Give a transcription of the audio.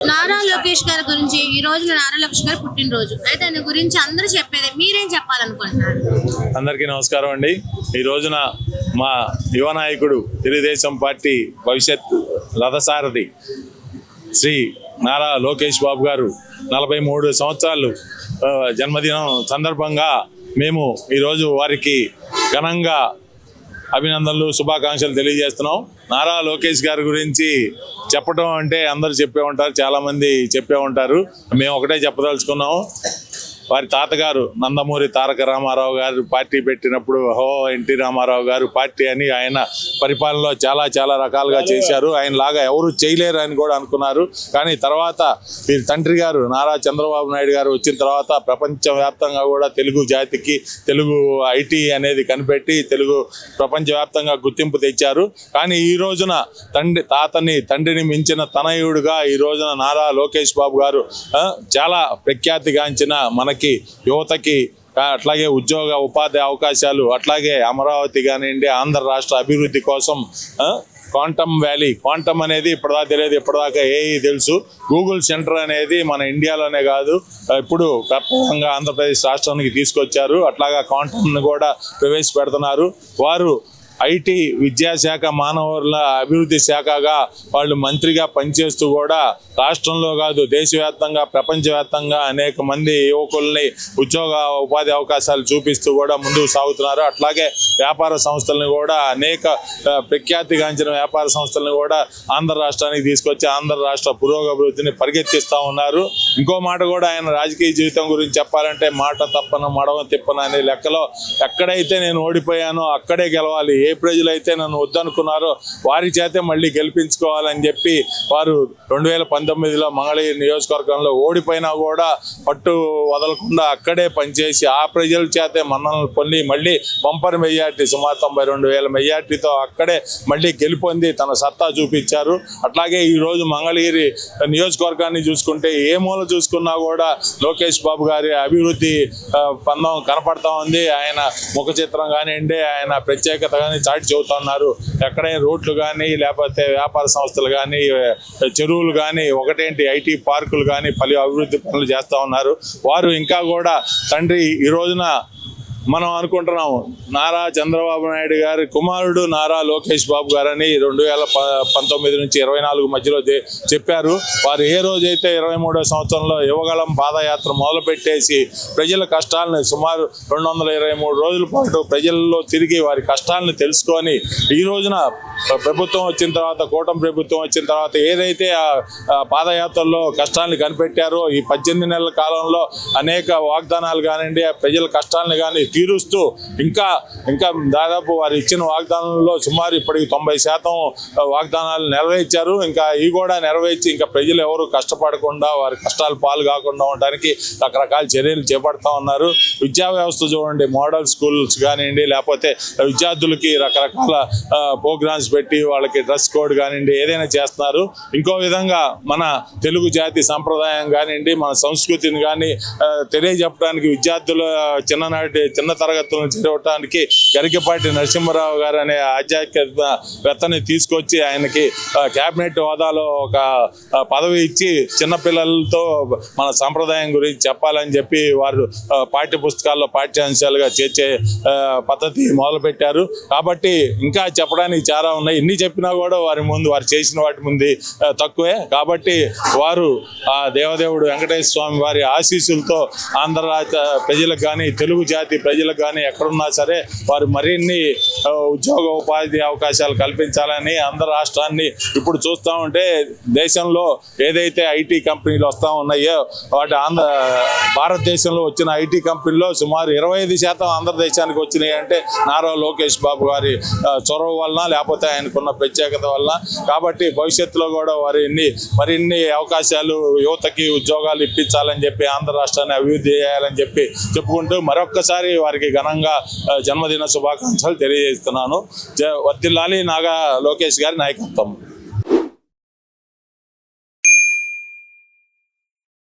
నారా లోకేష్ గారి గురించి ఈ రోజు నారా లోకేష్ గారు పుట్టినరోజు. అయితే ఆయన గురించి అందరూ చెప్పేది మీరేం చెప్పాలనుకుంటున్నారు? అందరికీ నమస్కారం అండి. ఈ రోజున మా యువ నాయకుడు తెలుగుదేశం పార్టీ భవిష్యత్ రథసారథి శ్రీ నారా లోకేష్ బాబు గారు నలభై మూడు సంవత్సరాలు జన్మదినం సందర్భంగా మేము ఈరోజు వారికి ఘనంగా అభినందనలు శుభాకాంక్షలు తెలియజేస్తున్నాం. నారా లోకేష్ గారి గురించి చెప్పడం అంటే అందరూ చెప్పే ఉంటారు చాలామంది చెప్పే ఉంటారు. మేము ఒకటే చెప్పదలుచుకున్నాము. వారి తాతగారు నందమూరి తారక రామారావు గారు పార్టీ పెట్టినప్పుడు హో ఎన్టీ రామారావు గారు పార్టీ అని ఆయన పరిపాలనలో చాలా చాలా రకాలుగా చేశారు. ఆయన లాగా ఎవరు చేయలేరు అని కూడా అనుకున్నారు. కానీ తర్వాత వీరి తండ్రి గారు నారా చంద్రబాబు నాయుడు గారు వచ్చిన తర్వాత ప్రపంచవ్యాప్తంగా కూడా తెలుగు జాతికి తెలుగు ఐటీ అనేది కనిపెట్టి తెలుగు ప్రపంచవ్యాప్తంగా గుర్తింపు తెచ్చారు. కానీ ఈ రోజున తండ్రి తాతని తండ్రిని మించిన తనయుడుగా ఈ రోజున నారా లోకేష్ బాబు గారు చాలా ప్రఖ్యాతిగాంచిన మనకి యువతకి అట్లాగే ఉద్యోగ ఉపాధి అవకాశాలు అట్లాగే అమరావతి కానివ్వండి ఆంధ్ర రాష్ట్ర అభివృద్ధి కోసం క్వాంటమ్ వ్యాలీ క్వాంటమ్ అనేది ఇప్పటిదాకా తెలియదు ఇప్పటిదాకా ఏఈ తెలుసు. గూగుల్ సెంటర్ అనేది మన ఇండియాలోనే కాదు. ఇప్పుడు ప్రప్రథమంగా ఆంధ్రప్రదేశ్ రాష్ట్రానికి తీసుకొచ్చారు. అట్లాగా క్వాంటమ్ను కూడా ప్రవేశపెడుతున్నారు. వారు ఐటీ విద్యాశాఖ మానవుల అభివృద్ధి శాఖగా వాళ్ళు మంత్రిగా పనిచేస్తూ కూడా రాష్ట్రంలో కాదు దేశవ్యాప్తంగా ప్రపంచవ్యాప్తంగా అనేక మంది యువకుల్ని ఉద్యోగ ఉపాధి అవకాశాలు చూపిస్తూ కూడా ముందుకు సాగుతున్నారు. అట్లాగే వ్యాపార సంస్థలను కూడా అనేక ప్రఖ్యాతిగాంచిన వ్యాపార సంస్థలను కూడా ఆంధ్ర రాష్ట్రానికి తీసుకొచ్చి ఆంధ్ర రాష్ట్ర పురోగభివృద్ధిని పరిగెత్తిస్తూ ఉన్నారు. ఇంకో మాట కూడా ఆయన రాజకీయ జీవితం గురించి చెప్పాలంటే మాట తప్పన మడవ తిప్పన అనే లెక్కలో ఎక్కడైతే నేను ఓడిపోయానో అక్కడే గెలవాలి. ఏ ఏ ప్రజలైతే నన్ను వద్దనుకున్నారో వారి చేతే మళ్ళీ గెలిపించుకోవాలని చెప్పి వారు రెండు వేల పంతొమ్మిదిలో మంగళగిరి నియోజకవర్గంలో ఓడిపోయినా కూడా పట్టు వదలకుండా అక్కడే పనిచేసి ఆ ప్రజల చేతే మన్ననలు పొంది మళ్ళీ బంపర్ మెజార్టీ సుమారు తొంభై రెండు వేల మెజార్టీతో అక్కడే మళ్ళీ గెలుపొంది తన సత్తా చూపించారు. అట్లాగే ఈరోజు మంగళగిరి నియోజకవర్గాన్ని చూసుకుంటే ఏ మూల చూసుకున్నా కూడా లోకేష్ బాబు గారి అభివృద్ధి పందం కనపడతా ఉంది. ఆయన ముఖ చిత్రం కానివ్వండి ఆయన ప్రత్యేకత కానీ చాటి చెబుతున్నారు. ఎక్కడైనా రోడ్లు కానీ లేకపోతే వ్యాపార సంస్థలు కానీ చెరువులు కానీ ఒకటేంటి ఐటీ పార్కులు కానీ పలు అభివృద్ధి పనులు చేస్తూ ఉన్నారు. వారు ఇంకా కూడా తండ్రి ఈ రోజున మనం అనుకుంటున్నాం నారా చంద్రబాబు నాయుడు గారి కుమారుడు నారా లోకేష్ బాబు గారని రెండు వేల ప పంతొమ్మిది నుంచి ఇరవై నాలుగు మధ్యలో చెప్పారు. వారు ఏ రోజైతే ఇరవై మూడో సంవత్సరంలో యువగళం పాదయాత్ర మొదలుపెట్టేసి ప్రజల కష్టాలను సుమారు రెండు వందల ఇరవై మూడు రోజుల పాటు ప్రజల్లో తిరిగి వారి కష్టాలను తెలుసుకొని ఈ రోజున ప్రభుత్వం వచ్చిన తర్వాత కూటమి ప్రభుత్వం వచ్చిన తర్వాత ఏదైతే పాదయాత్రల్లో పాదయాత్రలో కష్టాలను కనిపెట్టారో ఈ పద్దెనిమిది నెలల కాలంలో అనేక వాగ్దానాలు కానివ్వండి ఆ ప్రజల కష్టాలను కానీ తీరుస్తూ ఇంకా ఇంకా దాదాపు వారు ఇచ్చిన వాగ్దానంలో సుమారు ఇప్పటికి తొంభై శాతం వాగ్దానాలు నెరవేర్చారు. ఇంకా ఇవి కూడా నెరవేర్చి ఇంకా ప్రజలు ఎవరు కష్టపడకుండా వారి కష్టాలు పాలు కాకుండా ఉండడానికి రకరకాల చర్యలు చేపడతా ఉన్నారు. విద్యా వ్యవస్థ చూడండి మోడల్ స్కూల్స్ కానివ్వండి లేకపోతే విద్యార్థులకి రకరకాల ప్రోగ్రామ్స్ పెట్టి వాళ్ళకి డ్రెస్ కోడ్ కానివ్వండి ఏదైనా చేస్తున్నారు. ఇంకో విధంగా మన తెలుగు జాతి సంప్రదాయం కానివ్వండి మన సంస్కృతిని కానీ తెలియజెప్పడానికి విద్యార్థుల చిన్ననాటి చిన్న తరగతులను చేరవటానికి గరికపాటి నరసింహారావు గారు అనే ఆధ్యాత్మికతని తీసుకొచ్చి ఆయనకి క్యాబినెట్ కేబినెట్ హోదాలో ఒక పదవి ఇచ్చి చిన్నపిల్లలతో మన సంప్రదాయం గురించి చెప్పాలని చెప్పి వారు పాఠ్య పుస్తకాల్లో పాఠ్యాంశాలుగా చేర్చే పద్ధతి మొదలుపెట్టారు. కాబట్టి ఇంకా చెప్పడానికి చాలా ఉన్నాయి. ఎన్ని చెప్పినా కూడా వారి ముందు వారు చేసిన వాటి ముందు తక్కువే. కాబట్టి వారు ఆ దేవదేవుడు వెంకటేశ్వర స్వామి వారి ఆశీస్సులతో ఆంధ్ర రాష్ట్ర ప్రజలకు కానీ తెలుగు జాతి ప్రజలకు కానీ ఎక్కడున్నా సరే వారు మరిన్ని ఉద్యోగ ఉపాధి అవకాశాలు కల్పించాలని ఆంధ్ర రాష్ట్రాన్ని ఇప్పుడు చూస్తూ ఉంటే దేశంలో ఏదైతే ఐటీ కంపెనీలు వస్తూ ఉన్నాయో వాటి ఆంధ్ర భారతదేశంలో వచ్చిన ఐటీ కంపెనీలో సుమారు ఇరవై ఐదు శాతం ఆంధ్రదేశానికి వచ్చినాయి అంటే నారా లోకేష్ బాబు గారి చొరవ వలన లేకపోతే ఆయనకున్న ప్రత్యేకత వల్ల. కాబట్టి భవిష్యత్తులో కూడా వారిని మరిన్ని అవకాశాలు యువతకి ఉద్యోగాలు ఇప్పించాలని చెప్పి ఆంధ్ర రాష్ట్రాన్ని అభివృద్ధి చేయాలని చెప్పి చెప్పుకుంటూ మరొక్కసారి వారికి ఘనంగా జన్మదిన శుభాకాంక్షలు తెలియజేస్తున్నాను. జ- నాగా లోకేష్ గారి నాయకత్వం.